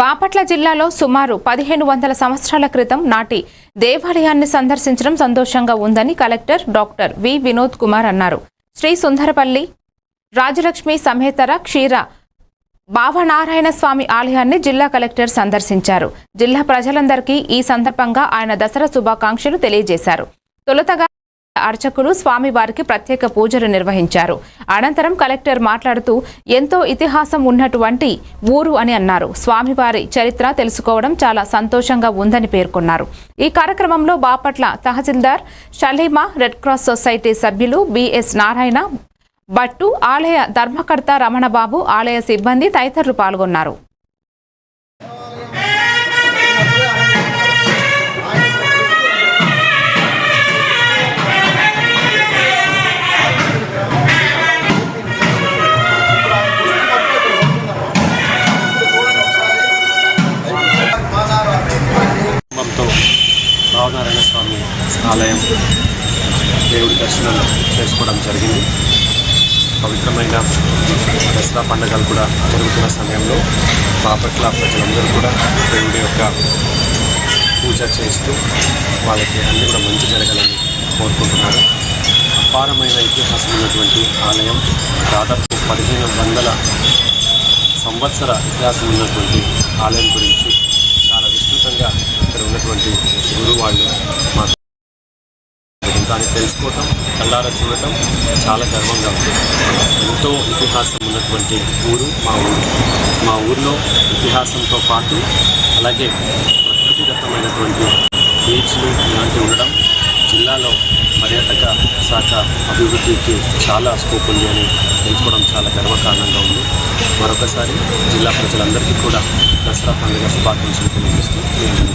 బాపట్ల జిల్లాలో సుమారు పదిహేను వందల సంవత్సరాల క్రితం నాటి దేవాలయాన్ని సందర్శించడం సంతోషంగా ఉందని collector doctor V Vinod Kumar అన్నారు. శ్రీ సుందరపల్లి రాజలక్ష్మి సమేతర క్షీర భావనారాయణ స్వామి ఆలయాన్ని జిల్లా కలెక్టర్ సందర్శించారు. జిల్లా ప్రజలందరికీ ఈ సందర్భంగా ఆయన దసరా శుభాకాంక్షలు తెలియజేశారు. తొలుతగా అర్చకులు స్వామివారికి ప్రత్యేక పూజలు నిర్వహించారు. అనంతరం కలెక్టర్ మాట్లాడుతూ ఎంతో ఇతిహాసం ఉన్నటువంటి ఊరు అని అన్నారు. స్వామివారి చరిత్ర తెలుసుకోవడం చాలా సంతోషంగా ఉందని పేర్కొన్నారు. ఈ కార్యక్రమంలో బాపట్ల తహసీల్దార్ షలీమా రెడ్ క్రాస్ సొసైటీ సభ్యులు బిఎస్ నారాయణ భట్టు ఆలయ ధర్మకర్త రమణబాబు ఆలయ సిబ్బంది తదితరులు పాల్గొన్నారు. ఆలయం దేవుడి దర్శనం చేసుకోవడం జరిగింది. పవిత్రమైన దసరా పండుగలు కూడా జరుగుతున్న సమయంలో బాపట్ల ప్రజలందరూ కూడా దేవుడి యొక్క పూజ చేస్తూ వాళ్ళకి అన్ని కూడా మంచి జరగాలని కోరుకుంటున్నారు. అపారమైన ఇతిహాసం ఉన్నటువంటి ఆలయం దాదాపు పదిహేను వందల సంవత్సర ఇతిహాసం ఉన్నటువంటి ఆలయం గురించి చాలా విస్తృతంగా ఇక్కడ ఉన్నటువంటి గురువు వాళ్ళు మాకు దాన్ని తెలుసుకోవటం కళ్ళారా చూడటం చాలా గర్వంగా ఉంది. ఎంతో ఇతిహాసం ఉన్నటువంటి ఊరు మా ఊరు. మా ఊరిలో ఇతిహాసంతో పాటు అలాగే ప్రకృతిదత్తమైనటువంటి బీచ్లు ఇలాంటివి ఉండడం జిల్లాలో పర్యాటక శాఖ అభివృద్ధికి చాలా స్కోప్ ఉంది అని తెలుసుకోవడం చాలా గర్వకారణంగా ఉంది. మరొకసారి జిల్లా ప్రజలందరికీ కూడా దసరా పండుగ శుభాకాంక్షలు తెలియజేస్తూ నేను